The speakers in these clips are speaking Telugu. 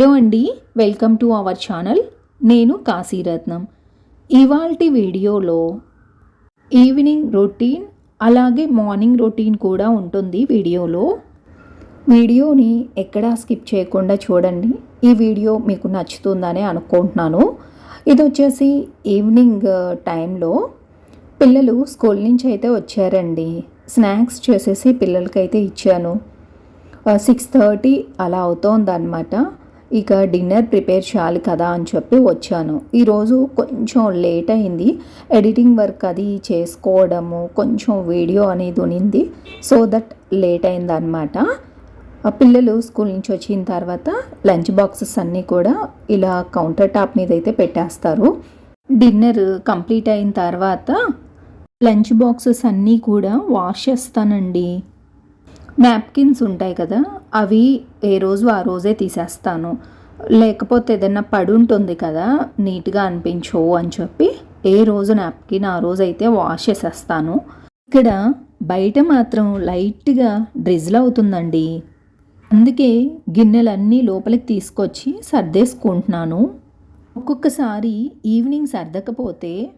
హలో అండి వెల్కమ్ టు అవర్ ఛానల్. నేను కాశీరత్నం. ఇవాల్టి వీడియోలో ఈవినింగ్ రొటీన్ అలాగే మార్నింగ్ రొటీన్ కూడా ఉంటుంది వీడియోలో. వీడియోని ఎక్కడా స్కిప్ చేయకుండా చూడండి. ఈ వీడియో మీకు నచ్చుతుందని అనుకుంటున్నాను. ఇది వచ్చేసి ఈవినింగ్ టైంలో పిల్లలు స్కూల్ నుంచి అయితే వచ్చారండి. స్నాక్స్ చేసేసి పిల్లలకైతే ఇచ్చాను. సిక్స్ థర్టీ అలా అవుతోందనమాట ఇక డిన్నర్ ప్రిపేర్ చేయాలి కదా అని చెప్పి వచ్చాను. ఈరోజు కొంచెం లేట్ అయింది. ఎడిటింగ్ వర్క్ అది చేసుకోవడము కొంచెం వీడియో అనేది ఉనింది. సో దట్ లేట్ అయిందనమాట పిల్లలు స్కూల్ నుంచి వచ్చిన తర్వాత లంచ్ బాక్సెస్ అన్నీ కూడా ఇలా కౌంటర్ టాప్ మీద అయితే పెట్టేస్తారు. డిన్నర్ కంప్లీట్ అయిన తర్వాత లంచ్ బాక్సెస్ అన్నీ కూడా వాష్ చేస్తానండి. నాప్కిన్స్ ఉంటాయి కదా అవి ఏ రోజు ఆ రోజే తీసేస్తాను. లేకపోతే ఏదైనా పడి ఉంటుంది కదా నీట్గా అనిపించవు అని చెప్పి ఏ రోజు నాప్కిన్ ఆ రోజు అయితే వాష్ చేసేస్తాను. ఇక్కడ బయట మాత్రం లైట్గా డ్రిజిల్ అవుతుందండి. అందుకే గిన్నెలన్నీ లోపలికి తీసుకొచ్చి సర్దేసుకుంటున్నాను. ఒక్కొక్కసారి ఈవినింగ్ సర్దకపోతే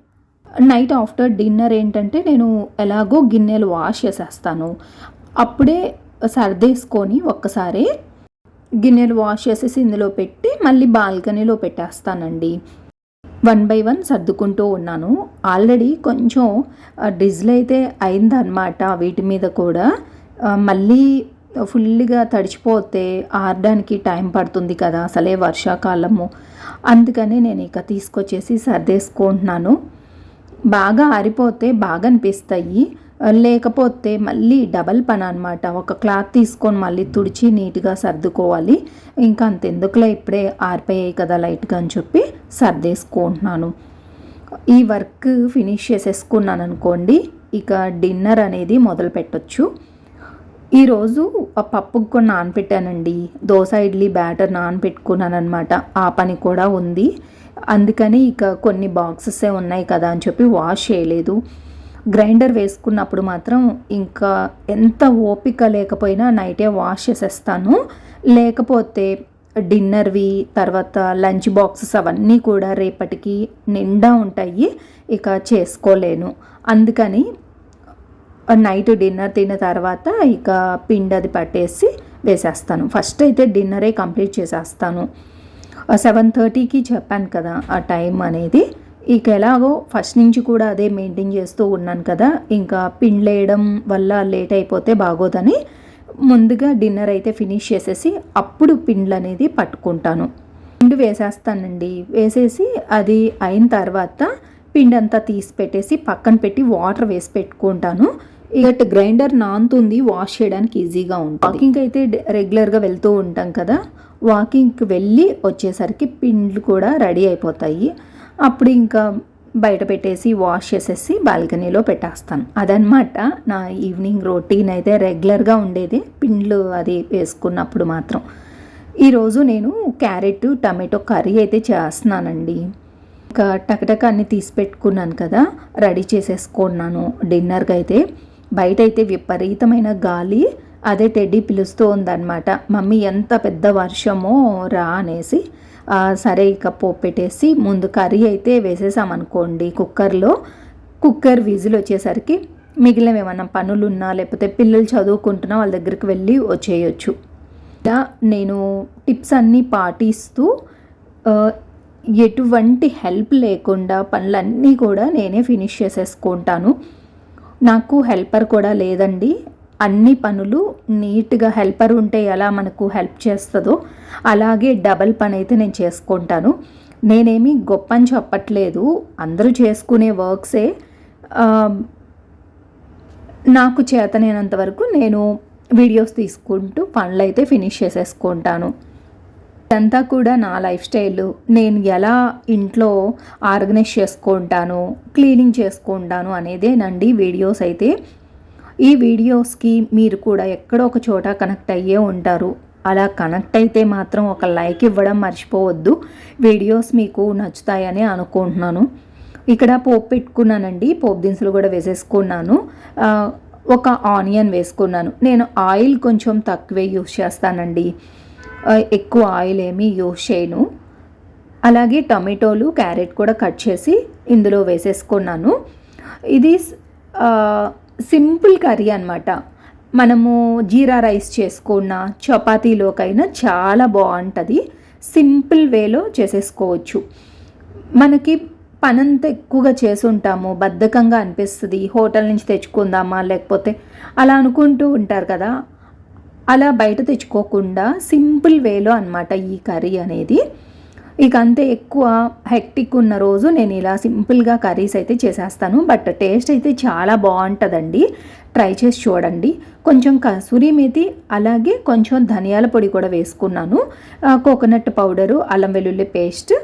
నైట్ ఆఫ్టర్ డిన్నర్ ఏంటంటే నేను ఎలాగో గిన్నెలు వాష్ చేసేస్తాను. అప్పుడే సర్దేసుకొని ఒక్కసారి గిన్నెలు వాష్ చేసేసి ఇందులో పెట్టి మళ్ళీ బాల్కనీలో పెట్టేస్తానండి. వన్ బై వన్ సర్దుకుంటూ ఉన్నాను. ఆల్రెడీ కొంచెం డిజిల్ అయితే అయిందనమాట వీటి మీద కూడా మళ్ళీ ఫుల్గా తడిచిపోతే ఆరడానికి టైం పడుతుంది కదా అసలే వర్షాకాలము. అందుకని నేను ఇక తీసుకొచ్చేసి సర్దేసుకుంటున్నాను. బాగా ఆరిపోతే బాగా అనిపిస్తాయి. లేకపోతే మళ్ళీ డబల్ పని అనమాట ఒక క్లాత్ తీసుకొని మళ్ళీ తుడిచి నీట్గా సర్దుకోవాలి. ఇంకా అంతెందుకులే ఇప్పుడే ఆరిపోయాయి కదా లైట్గా అని చెప్పి సర్దేసుకుంటున్నాను. ఈ వర్క్ ఫినిష్ చేసేసుకున్నాను అనుకోండి ఇక డిన్నర్ అనేది మొదలు పెట్టచ్చు. ఈరోజు ఆ పప్పుకు కూడా నానపెట్టానండి. దోశ ఇడ్లీ బ్యాటర్ నానపెట్టుకున్నాను అనమాట ఆ పని కూడా ఉంది. అందుకని ఇక కొన్ని బాక్సెసే ఉన్నాయి కదా అని చెప్పి వాష్ చేయలేదు. గ్రైండర్ వేసుకున్నప్పుడు మాత్రం ఇంకా ఎంత ఓపిక లేకపోయినా నైటే వాష్ చేసేస్తాను. లేకపోతే డిన్నర్వి తర్వాత లంచ్ బాక్సెస్ అవన్నీ కూడా రేపటికి నిండా ఉంటాయి. ఇక చేసుకోలేను. అందుకని నైట్ డిన్నర్ తిన్న తర్వాత ఇక పిండి అది పట్టేసి వేసేస్తాను. ఫస్ట్ అయితే డిన్నరే కంప్లీట్ చేసేస్తాను. సెవెన్ థర్టీకి చెప్పాను కదా ఆ టైం అనేది. ఇక ఎలాగో ఫస్ట్ నుంచి కూడా అదే మెయింటైన్ చేస్తూ ఉన్నాను కదా. ఇంకా పిండ్లేయడం వల్ల లేట్ అయిపోతే బాగోదని ముందుగా డిన్నర్ అయితే ఫినిష్ చేసేసి అప్పుడు పిండ్లు అనేది పట్టుకుంటాను. పిండి వేసేస్తానండి. వేసేసి అది అయిన తర్వాత పిండి అంతా తీసి పెట్టేసి పక్కన పెట్టి వాటర్ వేసి పెట్టుకుంటాను. ఇక గ్రైండర్ నాంతుంది వాష్ చేయడానికి ఈజీగా ఉంటుంది. వాకింగ్ అయితే రెగ్యులర్గా వెళ్తూ ఉంటాం కదా. వాకింగ్కి వెళ్ళి వచ్చేసరికి పిండ్లు కూడా రెడీ అయిపోతాయి. అప్పుడు ఇంకా బయట పెట్టేసి వాష్ చేసేసి బాల్కనీలో పెట్టేస్తాను. అదనమాట నా ఈవినింగ్ రొటీన్ అయితే రెగ్యులర్గా ఉండేది. పిండ్లు అది వేసుకున్నప్పుడు మాత్రం. ఈరోజు నేను క్యారెట్ టమాటో కర్రీ అయితే చేస్తున్నానండి. ఇంకా టకటక అన్ని తీసి పెట్టుకున్నాను కదా రెడీ చేసేసుకున్నాను డిన్నర్కి అయితే. బయట అయితే విపరీతమైన గాలి అదే టెడ్డీ పిలుస్తూ ఉందన్నమాట. మమ్మీ ఎంత పెద్ద వర్షమో రా అనేసి. సరే ఇక పోపు పెట్టేసి ముందు కర్రీ అయితే వేసేసామనుకోండి కుక్కర్లో. కుక్కర్ విజిల్ వచ్చేసరికి మిగిలిన ఏమన్నా పనులు ఉన్నా లేకపోతే పిల్లలు చదువుకుంటున్నా వాళ్ళ దగ్గరికి వెళ్ళి వచ్చేయచ్చు. ఇలా నేను టిప్స్ అన్నీ పాటిస్తూ ఎటువంటి హెల్ప్ లేకుండా పనులన్నీ కూడా నేనే ఫినిష్ చేసేసుకుంటాను. నాకు హెల్పర్ కూడా లేదండి. అన్ని పనులు నీట్గా హెల్పర్ ఉంటే ఎలా మనకు హెల్ప్ చేస్తుందో అలాగే డబల్ పని అయితే నేను చేసుకుంటాను. నేనేమి గొప్ప అని చెప్పట్లేదు. అందరూ చేసుకునే వర్క్సే. నాకు చేతనైనంత వరకు నేను వీడియోస్ తీసుకుంటూ పనులు అయితే ఫినిష్ చేసేసుకుంటాను. ఇదంతా కూడా నా లైఫ్ స్టైల్. నేను ఎలా ఇంట్లో ఆర్గనైజ్ చేసుకుంటాను క్లీనింగ్ చేసుకుంటాను అనేదేనండి వీడియోస్ అయితే. ఈ వీడియోస్కి మీరు కూడా ఎక్కడో ఒక చోట కనెక్ట్ అయ్యే ఉంటారు. అలా కనెక్ట్ అయితే మాత్రం ఒక లైక్ ఇవ్వడం మర్చిపోవద్దు. వీడియోస్ మీకు నచ్చుతాయని అనుకుంటున్నాను. ఇక్కడ పోపు పెట్టుకున్నానండి. పోపు దినుసులు కూడా వేసేసుకున్నాను. ఒక ఆనియన్ వేసుకున్నాను. నేను ఆయిల్ కొంచెం తక్కువే యూస్ చేస్తానండి. ఎక్కువ ఆయిల్ ఏమీ యూస్ చేయను. అలాగే టమాటోలు క్యారెట్ కూడా కట్ చేసి ఇందులో వేసేసుకున్నాను. ఇది సింపుల్ కర్రీ అనమాట మనము జీరా రైస్ చేసుకున్న చపాతీలోకైనా చాలా బాగుంటుంది. సింపుల్ వేలో చేసేసుకోవచ్చు. మనకి పనంతా ఎక్కువగా చేసుంటాము. బద్ధకంగా అనిపిస్తుంది. హోటల్ నుంచి తెచ్చుకుందామా లేకపోతే అలా అనుకుంటూ ఉంటారు కదా. అలా బయట తెచ్చుకోకుండా సింపుల్ వేలో అనమాట ఈ కర్రీ అనేది. ఇక అంతే ఎక్కువ హెక్టిక్ ఉన్న రోజు నేను ఇలా సింపుల్గా కర్రీస్ అయితే చేసేస్తాను. బట్ టేస్ట్ అయితే చాలా బాగుంటుందండి. ట్రై చేసి చూడండి. కొంచెం కసూరి మేతి అలాగే కొంచెం ధనియాల పొడి కూడా వేసుకున్నాను. కోకోనట్ పౌడరు అల్లం వెల్లుల్లి పేస్ట్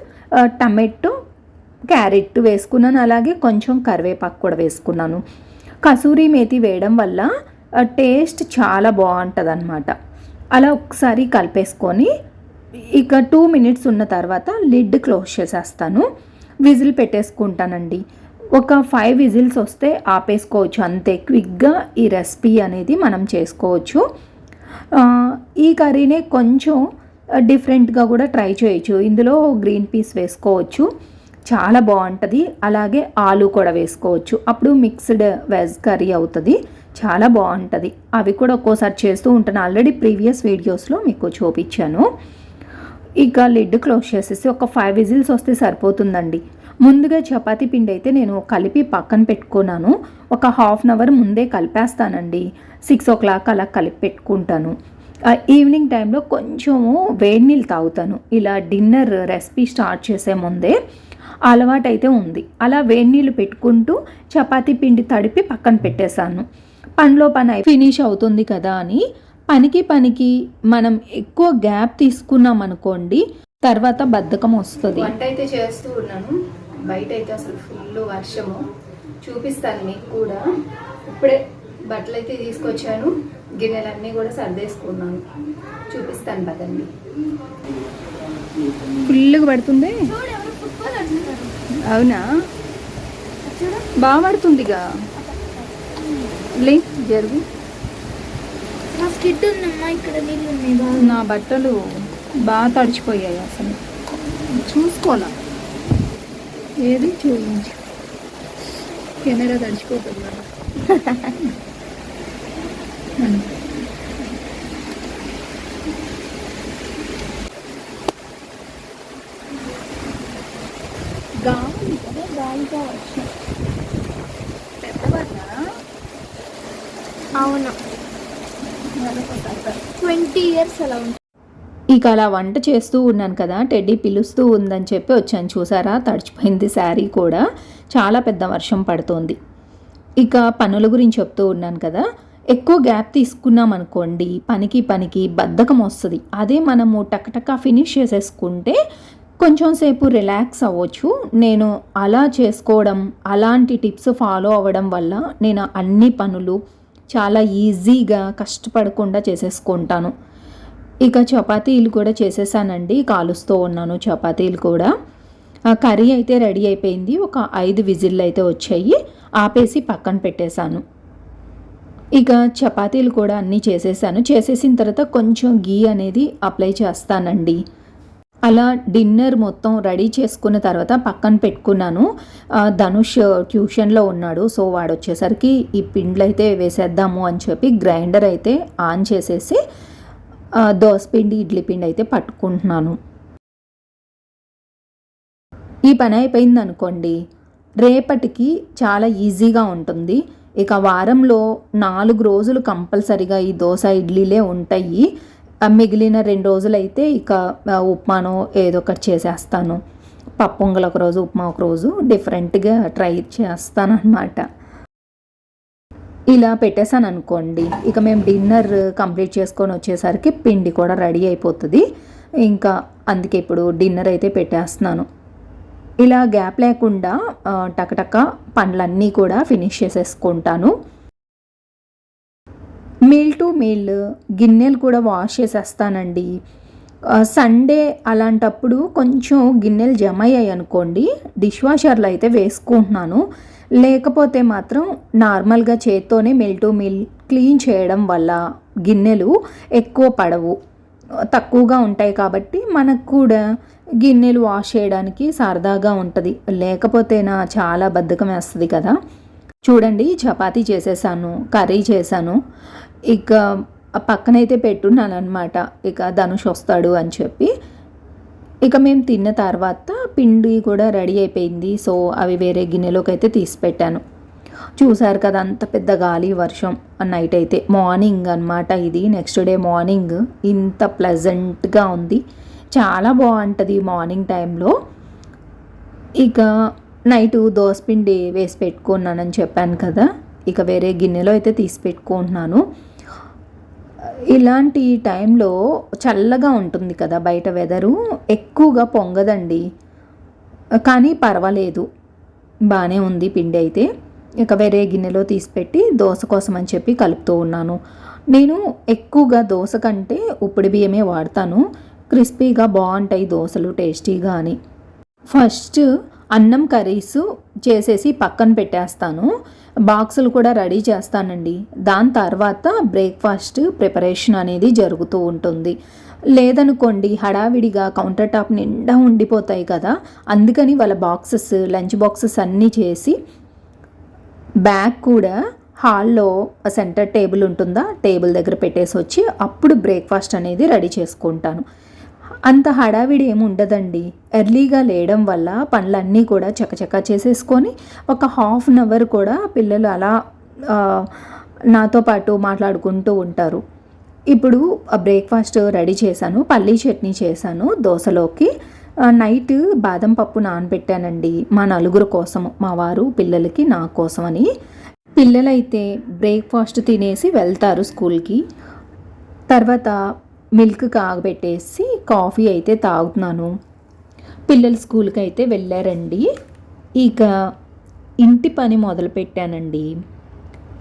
టమాటో క్యారెట్ వేసుకున్నాను. అలాగే కొంచెం కరివేపాకు కూడా వేసుకున్నాను. కసూరి మేతి వేయడం వల్ల టేస్ట్ చాలా బాగుంటుంది అనమాట అలా ఒకసారి కలిపేసుకొని ఇక టూ మినిట్స్ ఉన్న తర్వాత లిడ్ క్లోజ్ చేసేస్తాను. విజిల్ పెట్టేసుకుంటానండి. ఒక ఫైవ్ విజిల్స్ వస్తే ఆపేసుకోవచ్చు. అంతే క్విక్గా ఈ రెసిపీ అనేది మనం చేసుకోవచ్చు. ఈ కర్రీనే కొంచెం డిఫరెంట్గా కూడా ట్రై చేయొచ్చు. ఇందులో గ్రీన్ పీస్ వేసుకోవచ్చు. చాలా బాగుంటుంది. అలాగే ఆలు కూడా వేసుకోవచ్చు. అప్పుడు మిక్స్డ్ వెజ్ కర్రీ అవుతుంది. చాలా బాగుంటుంది. అవి కూడా ఒక్కోసారి చేస్తూ ఉంటాను. ఆల్రెడీ ప్రీవియస్ వీడియోస్లో మీకు చూపించాను. ఇక లిడ్ క్లోజ్ చేసేసి ఒక ఫైవ్ విజిల్స్ వస్తే సరిపోతుందండి. ముందుగా చపాతి పిండి అయితే నేను కలిపి పక్కన పెట్టుకున్నాను. ఒక హాఫ్ అన్ అవర్ ముందే కలిపేస్తానండి. సిక్స్ ఓ క్లాక్ అలా కలిపి పెట్టుకుంటాను. ఆ ఈవినింగ్ టైంలో కొంచెము వేడి నీళ్ళు తాగుతాను. ఇలా డిన్నర్ రెసిపీ స్టార్ట్ చేసే ముందే అలవాటైతే ఉంది. అలా వేడి నీళ్ళు పెట్టుకుంటూ చపాతీ పిండి తడిపి పక్కన పెట్టేశాను. పనిలో పని ఫినిష్ అవుతుంది కదా అని పనికి పనికి మనం ఎక్కువ గ్యాప్ తీసుకున్నాం అనుకోండి తర్వాత బద్ధకం వస్తుంది. వంట అయితే చేస్తూ ఉన్నాను. బయట అయితే అసలు ఫుల్ వర్షము. చూపిస్తాను మీకు కూడా. ఇప్పుడే బట్టలు అయితే తీసుకొచ్చాను. గిన్నెలన్నీ కూడా సర్దేసుకున్నాను. చూపిస్తాను పదండి. ఫుల్గా పడుతుంది? అవునా? బాగా పడుతుందిగా. లే జరుగు. మా స్కిట్ ఉందమ్మా ఇక్కడ నీళ్ళు ఉన్నాయి బాగా. నా బట్టలు బాగా తడిచిపోయాయి అసలు. చూసుకోవాలా? ఏది? చూపించు. కెమెరా తడిచిపోతుంది. గాలి కదా గాలిగా వర్షం పెద్దవాళ్ళ? అవును. ట్వంటీ ఇయర్స్ అలా ఉంటుంది. ఇక అలా వంట చేస్తూ ఉన్నాను కదా టెడ్డీ పిలుస్తూ ఉందని చెప్పి వచ్చాను చూసారా? తడిచిపోయింది శారీ కూడా. చాలా పెద్ద వర్షం పడుతోంది. ఇక పనుల గురించి చెప్తూ ఉన్నాను కదా ఎక్కువ గ్యాప్ తీసుకున్నాం అనుకోండి పనికి పనికి బద్ధకం వస్తుంది. అదే మనము టకటక ఫినిష్ చేసేసుకుంటే కొంచెం సేపు రిలాక్స్ అవ్వచ్చు. నేను అలా చేసుకోవడం అలాంటి టిప్స్ ఫాలో అవ్వడం వల్ల నేను అన్ని పనులు చాలా ఈజీగా కష్టపడకుండా చేసేసుకుంటాను. ఇక చపాతీలు కూడా చేసేసానండి కాలుస్తూ ఉన్నాను చపాతీలు కూడా. ఆ కర్రీ అయితే రెడీ అయిపోయింది ఒక ఐదు విజిల్లు అయితే వచ్చాయి ఆపేసి పక్కన పెట్టేశాను. ఇక చపాతీలు కూడా అన్నీ చేసేసాను. చేసేసిన తర్వాత కొంచెం గీ అనేది అప్లై చేస్తానండి. అలా డిన్నర్ మొత్తం రెడీ చేసుకున్న తర్వాత పక్కన పెట్టుకున్నాను. ధనుష్ ట్యూషన్లో ఉన్నాడు. సో వాడు వచ్చేసరికి ఈ పిండ్లు అయితే వేసేద్దాము అని చెప్పి గ్రైండర్ అయితే ఆన్ చేసేసి ఆ, దోసపిండి ఇడ్లీ పిండి అయితే పట్టుకుంటున్నాను. ఈ పని అయిపోయింది అనుకోండి. రేపటికి చాలా ఈజీగా ఉంటుంది. ఇక వారంలో నాలుగు రోజులు కంపల్సరిగా ఈ దోశ ఇడ్లీలే ఉంటాయి. మిగిలిన రెండు రోజులైతే ఇక ఉప్మాను ఉప్మానో ఏదో ఒకటి చేసేస్తాను. పప్పు పొంగల్ ఒక రోజు ఉప్మా ఒక రోజు డిఫరెంట్గా ట్రై చేస్తాను అనమాట ఇలా పెట్టేశాను అనుకోండి ఇక మేము డిన్నర్ కంప్లీట్ చేసుకొని వచ్చేసరికి పిండి కూడా రెడీ అయిపోతుంది. ఇంకా అందుకే ఇప్పుడు డిన్నర్ అయితే పెట్టేస్తున్నాను. ఇలా గ్యాప్ లేకుండా ఆ, టకటక పండ్లన్నీ కూడా ఫినిష్ చేసేసుకుంటాను. మీల్ టు మీల్ గిన్నెలు కూడా వాష్ చేసేస్తానండి. సండే అలాంటప్పుడు కొంచెం గిన్నెలు జమ అయ్యాయి అనుకోండి డిష్ వాషర్లో అయితే వేసుకుంటున్నాను. లేకపోతే మాత్రం నార్మల్గా చేత్తోనే మిల్ టు మిల్ క్లీన్ చేయడం వల్ల గిన్నెలు ఎక్కువ పడవు. తక్కువగా ఉంటాయి కాబట్టి మనకు కూడా గిన్నెలు వాష్ చేయడానికి సరదాగా ఉంటుంది. లేకపోతేనా చాలా బద్ధకం వేస్తుంది కదా. చూడండి చపాతీ చేసేసాను కర్రీ చేశాను. ఇక ఆ పక్కనైతే పెట్టున్నాను అనమాట ఇక ధనుష్ వస్తాడు అని చెప్పి. ఇక మేము తిన్న తర్వాత పిండి కూడా రెడీ అయిపోయింది. సో అవి వేరే గిన్నెలోకి అయితే తీసి పెట్టాను చూసారు కదా అంత పెద్ద గాలి వర్షం నైట్ అయితే. మార్నింగ్ అన్నమాట ఇది. నెక్స్ట్ డే మార్నింగ్ ఇంత ప్లెజెంట్గా ఉంది. చాలా బాగుంటుంది మార్నింగ్ టైంలో ఇక నైట్ దోసపిండి వేసి పెట్టుకున్నానని చెప్పాను కదా. ఇక వేరే గిన్నెలో అయితే తీసి పెట్టుకుంటున్నాను. ఇలాంటి టైంలో చల్లగా ఉంటుంది కదా బయట వెదరు ఎక్కువగా పొంగదండి. కానీ పర్వాలేదు. బాగానే ఉంది పిండి అయితే. ఇక వేరే గిన్నెలో తీసిపెట్టి దోశ కోసం అని చెప్పి కలుపుతూ ఉన్నాను. నేను ఎక్కువగా దోశ కంటే ఉప్పుడు బియ్యమే వాడతాను. క్రిస్పీగా బాగుంటాయి దోశలు టేస్టీగా అని. ఫస్ట్ అన్నం కర్రీస్ చేసేసి పక్కన పెట్టేస్తాను. బాక్సులు కూడా రెడీ చేస్తానండి. దాని తర్వాత బ్రేక్ఫాస్ట్ ప్రిపరేషన్ అనేది జరుగుతూ ఉంటుంది. లేదనుకోండి హడావిడిగా కౌంటర్ టాప్ నిండా ఉండిపోతాయి కదా. అందుకని వాళ్ళ బాక్సెస్ లంచ్ బాక్సెస్ అన్నీ చేసి బ్యాగ్ కూడా హాల్లో సెంటర్ టేబుల్ ఉంటుందా టేబుల్ దగ్గర పెట్టేసి వచ్చి అప్పుడు బ్రేక్ఫాస్ట్ అనేది రెడీ చేసుకుంటాను. అంత హడావిడి ఏముండదండి ఎర్లీగా లేయడం వల్ల పనులన్నీ కూడా చకచకా చేసేసుకొని ఒక హాఫ్ అన్ అవర్ కూడా పిల్లలు అలా నాతో పాటు మాట్లాడుకుంటూ ఉంటారు. ఇప్పుడు బ్రేక్ఫాస్ట్ రెడీ చేశాను పల్లీ చట్నీ చేశాను దోశలోకి. నైట్ బాదం పప్పు నానబెట్టానండి మా నలుగురు కోసం మా వారు పిల్లలకి నా కోసమని. పిల్లలైతే బ్రేక్ఫాస్ట్ తినేసి వెళ్తారు స్కూల్కి. తర్వాత మిల్క్ కాగబెట్టేసి కాఫీ అయితే తాగుతున్నాను. పిల్లలు స్కూల్కి అయితే వెళ్ళారండి. ఇక ఇంటి పని మొదలుపెట్టానండి.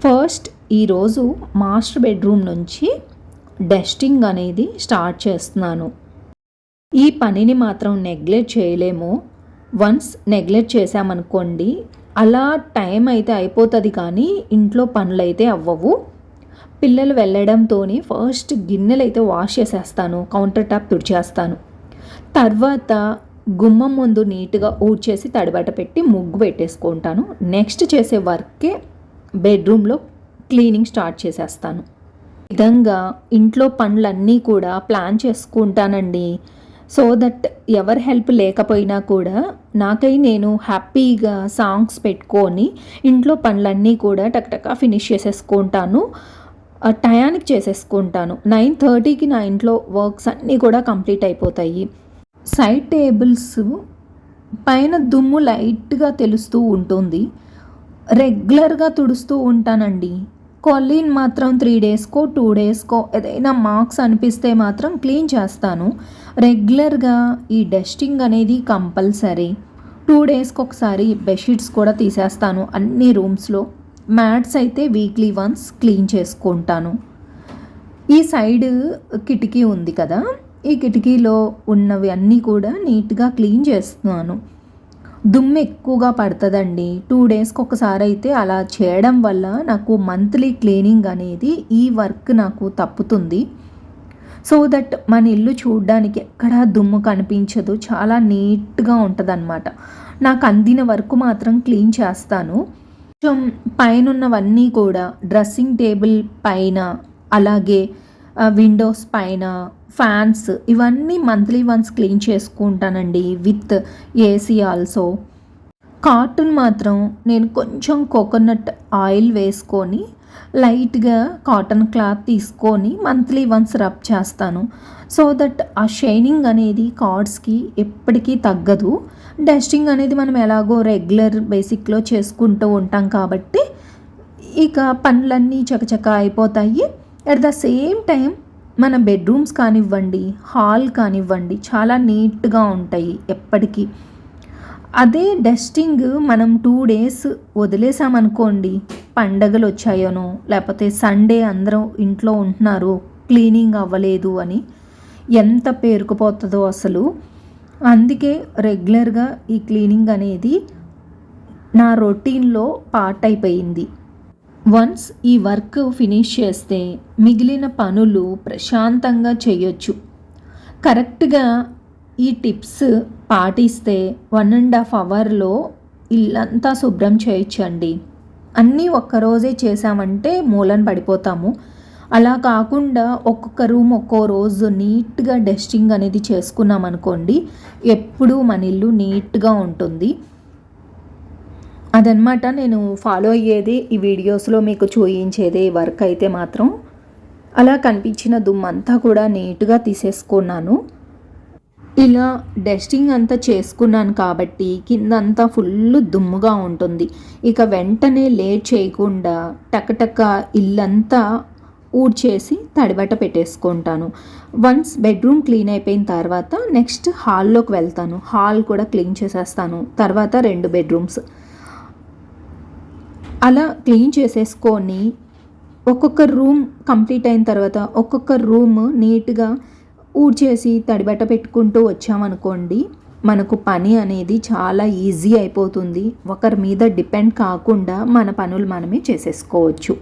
ఫస్ట్ ఈరోజు మాస్టర్ బెడ్రూమ్ నుంచి డస్టింగ్ అనేది స్టార్ట్ చేస్తున్నాను. ఈ పనిని మాత్రం నెగ్లెక్ట్ చేయలేము. వన్స్ నెగ్లెక్ట్ చేసామనుకోండి అలా టైం అయితే అయిపోతుంది కానీ ఇంట్లో పనులు అయితే అవ్వవు. పిల్లలు వెళ్ళడంతో ఫస్ట్ గిన్నెలు అయితే వాష్ చేసేస్తాను కౌంటర్ టాప్ తుడిచేస్తాను. తర్వాత గుమ్మం ముందు నీట్గా ఊడ్చేసి తడిబట్ట పెట్టి ముగ్గు పెట్టేసుకుంటాను. నెక్స్ట్ చేసే వర్కే బెడ్రూమ్లో క్లీనింగ్ స్టార్ట్ చేసేస్తాను. విధంగా ఇంట్లో పనులన్నీ కూడా ప్లాన్ చేసుకుంటానండి. సో దట్ ఎవరి హెల్ప్ లేకపోయినా కూడా నాకై నేను హ్యాపీగా సాంగ్స్ పెట్టుకొని ఇంట్లో పనులన్నీ కూడా టక్టకా ఫినిష్ చేసేసుకుంటాను. టయానికి చేసేసుకుంటాను. నైన్ థర్టీకి నా ఇంట్లో వర్క్స్ అన్నీ కూడా కంప్లీట్ అయిపోతాయి. సైడ్ టేబుల్స్ పైన దుమ్ము లైట్గా తెలుస్తూ ఉంటుంది. రెగ్యులర్గా తుడుస్తూ ఉంటానండి. కొల్లీన్ మాత్రం త్రీ డేస్కో టూ డేస్కో ఏదైనా మార్క్స్ అనిపిస్తే మాత్రం క్లీన్ చేస్తాను. రెగ్యులర్గా ఈ డస్టింగ్ అనేది కంపల్సరీ. టూ డేస్కి ఒకసారి బెడ్షీట్స్ కూడా తీసేస్తాను అన్ని రూమ్స్లో. మ్యాట్స్ అయితే వీక్లీ వన్స్ క్లీన్ చేసుకుంటాను. ఈ సైడ్ కిటికీ ఉంది కదా ఈ కిటికీలో ఉన్నవి అన్నీ కూడా నీట్గా క్లీన్ చేస్తున్నాను. దుమ్ము ఎక్కువగా పడుతుందండి. టూ డేస్కి ఒకసారి అయితే అలా చేయడం వల్ల నాకు మంత్లీ క్లీనింగ్ అనేది ఈ వర్క్ నాకు తప్పుతుంది. సో దట్ మన ఇల్లు చూడడానికి ఎక్కడా దుమ్ము కనిపించదు. చాలా నీట్గా ఉంటుంది నాకు అందిన వరకు మాత్రం క్లీన్ చేస్తాను. కొంచెం పైనున్నవన్నీ కూడా డ్రెస్సింగ్ టేబుల్ పైన అలాగే విండోస్ పైన ఫ్యాన్స్ ఇవన్నీ మంత్లీ వన్స్ క్లీన్ చేసుకుంటానండి విత్ ఏసీ ఆల్సో. కాటన్ మాత్రం నేను కొంచెం కోకోనట్ ఆయిల్ వేసుకొని లైట్గా కాటన్ క్లాత్ తీసుకొని మంత్లీ వన్స్ రబ్ చేస్తాను. సో దట్ ఆ షైనింగ్ అనేది కార్డ్స్కి ఎప్పటికీ తగ్గదు. డస్టింగ్ అనేది మనం ఎలాగో రెగ్యులర్ బేసిక్లో చేసుకుంటూ ఉంటాం కాబట్టి ఇక పనులన్నీ చకచక అయిపోతాయి. అట్ ద సేమ్ టైం మన బెడ్రూమ్స్ కానివ్వండి హాల్ కానివ్వండి చాలా నీట్గా ఉంటాయి ఎప్పటికీ. అదే డస్టింగ్ మనం టూ డేస్ వదిలేసామనుకోండి పండగలు వచ్చాయోనో లేకపోతే సండే అందరం ఇంట్లో ఉంటున్నారు క్లీనింగ్ అవ్వలేదు అని ఎంత పేరుకుపోతుందో అసలు అందుకే రెగ్యులర్గా ఈ క్లీనింగ్ అనేది నా రొటీన్లో పార్ట్ అయిపోయింది. వన్స్ ఈ వర్క్ ఫినిష్ చేస్తే మిగిలిన పనులు ప్రశాంతంగా చేయొచ్చు. కరెక్ట్గా ఈ టిప్స్ పాటిస్తే వన్ అండ్ హాఫ్ అవర్లో ఇల్లంతా శుభ్రం చేయొచ్చండి. అన్నీ ఒక్కరోజే చేసామంటే మూలన పడిపోతాము. అలా కాకుండా ఒక్కొక్క రూమ్ ఒక్కో రోజు నీట్గా డస్టింగ్ అనేది చేసుకున్నాం అనుకోండి ఎప్పుడూ మన ఇల్లు నీట్గా ఉంటుంది. అదనమాట నేను ఫాలో అయ్యేది ఈ వీడియోస్లో మీకు చూయించేది వర్క్ అయితే మాత్రం. అలా కనిపించిన దుమ్మంతా కూడా నీట్గా తీసేసుకున్నాను. ఇలా డస్టింగ్ అంతా చేసుకున్నాను కాబట్టి కిందంతా ఫుల్ దుమ్ముగా ఉంటుంది. ఇక వెంటనే లేట్ చేయకుండా టకటక ఇల్లంతా ఊడ్చేసి తడిబట్ట పెట్టేసుకుంటాను. వన్స్ బెడ్రూమ్ క్లీన్ అయిపోయిన తర్వాత నెక్స్ట్ హాల్లోకి వెళ్తాను. హాల్ కూడా క్లీన్ చేసేస్తాను. తర్వాత రెండు బెడ్రూమ్స్. అలా క్లీన్ చేసేసుకొని ఒక్కొక్క రూమ్ కంప్లీట్ అయిన తర్వాత ఒక్కొక్క రూమ్ నీట్గా ఊడ్చేసి తడిబట్ట పెట్టుకుంటూ వచ్చామనుకోండి మనకు పని అనేది చాలా ఈజీ అయిపోతుంది. ఒకరి మీద డిపెండ్ కాకుండా మన పనులు మనమే చేసేసుకోవచ్చు.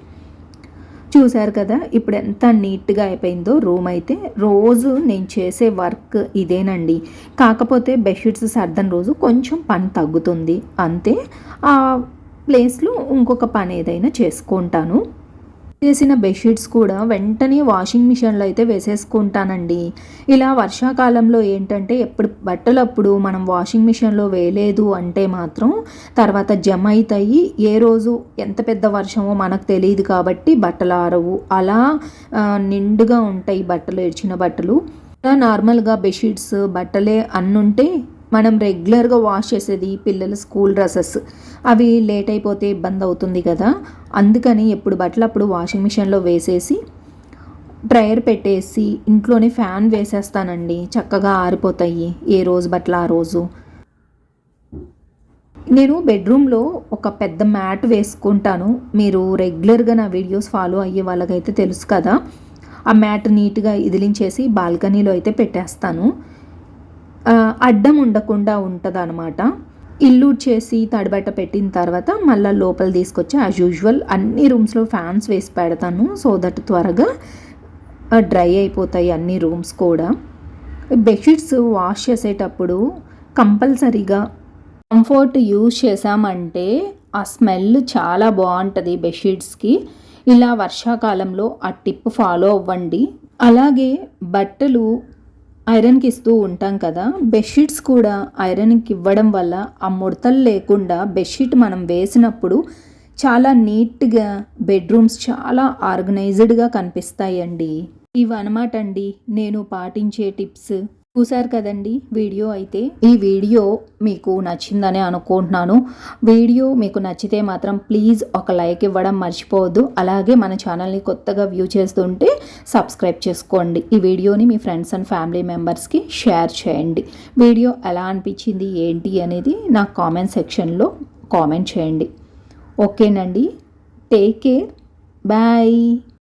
చూశారు కదా ఇప్పుడు ఎంత నీట్గా అయిపోయిందో రూమ్ అయితే. రోజు నేను చేసే వర్క్ ఇదేనండి. కాకపోతే బెడ్షీట్స్ సర్దన రోజు కొంచెం పని తగ్గుతుంది. అంతే. ఆ ప్లేస్లో ఇంకొక పని ఏదైనా చేసుకుంటాను. చేసిన బెడ్షీట్స్ కూడా వెంటనే వాషింగ్ మిషన్లో అయితే వేసేసుకుంటానండి. ఇలా వర్షాకాలంలో ఏంటంటే ఎప్పుడు బట్టలు అప్పుడు మనం వాషింగ్ మిషన్లో వేయలేదు అంటే మాత్రం తర్వాత జమ అవుతాయి ఏ రోజు ఎంత పెద్ద వర్షమో మనకు తెలియదు కాబట్టి బట్టలు ఆరవు. అలా నిండుగా ఉంటాయి బట్టలు ఏడ్చిన బట్టలు. నార్మల్గా బెడ్షీట్స్ బట్టలే అన్నుంటే మనం రెగ్యులర్గా వాష్ చేసేది పిల్లల స్కూల్ డ్రెస్సెస్. అవి లేట్ అయిపోతే ఇబ్బంది అవుతుంది కదా. అందుకని ఎప్పుడు బట్టలు అప్పుడు వాషింగ్ మిషన్లో వేసేసి డ్రయర్ పెట్టేసి ఇంట్లోనే ఫ్యాన్ వేసేస్తానండి. చక్కగా ఆరిపోతాయి ఏ రోజు బట్టలు ఆ రోజు. నేను బెడ్రూమ్లో ఒక పెద్ద మ్యాట్ వేసుకుంటాను. మీరు రెగ్యులర్గా నా వీడియోస్ ఫాలో అయ్యే వాళ్ళకైతే తెలుసు కదా. ఆ మ్యాట్ నీట్గా ఇదిలించేసి బాల్కనీలో అయితే పెట్టేస్తాను. అడ్డం ఉండకుండా ఉంటుంది అనమాట ఇల్లు చేసి తడిబట్ట పెట్టిన తర్వాత మళ్ళీ లోపల తీసుకొచ్చి యాజ్ యూజువల్ అన్ని రూమ్స్లో ఫ్యాన్స్ వేసి పెడతాను సో దట్ త్వరగా డ్రై అయిపోతాయి అన్ని రూమ్స్ కూడా. బెడ్షీట్స్ వాష్ చేసేటప్పుడు కంపల్సరీగా కంఫర్ట్ యూజ్ చేసామంటే ఆ స్మెల్ చాలా బాగుంటుంది బెడ్షీట్స్కి ఇలా వర్షాకాలంలో ఆ టిప్ ఫాలో అవ్వండి. అలాగే బట్టలు ఐరన్కి ఇస్తూ ఉంటాం కదా బెడ్షీట్స్ కూడా ఐరన్కి ఇవ్వడం వల్ల ఆ ముడతలు లేకుండా బెడ్షీట్ మనం వేసినప్పుడు చాలా నీట్గా బెడ్రూమ్స్ చాలా ఆర్గనైజ్డ్గా కనిపిస్తాయండి. ఇవన్నమాట అండి నేను పాటించే టిప్స్. చూసారు కదండి వీడియో అయితే. ఈ వీడియో మీకు నచ్చిందని అనుకుంటున్నాను. వీడియో మీకు నచ్చితే మాత్రం ప్లీజ్ ఒక లైక్ ఇవ్వడం మర్చిపోవద్దు. అలాగే మన ఛానల్ని కొత్తగా వ్యూ చేస్తుంటే సబ్స్క్రైబ్ చేసుకోండి. ఈ వీడియోని మీ ఫ్రెండ్స్ అండ్ ఫ్యామిలీ మెంబర్స్కి షేర్ చేయండి. వీడియో ఎలా అనిపించింది ఏంటి అనేది నాకు కామెంట్ సెక్షన్లో కామెంట్ చేయండి. ఓకేనండి. Take care bye